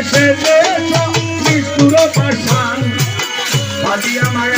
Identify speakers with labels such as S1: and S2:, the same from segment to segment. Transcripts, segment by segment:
S1: দেশে দেশ মৃত্যুর পাশান আমার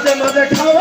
S1: 怎么在看？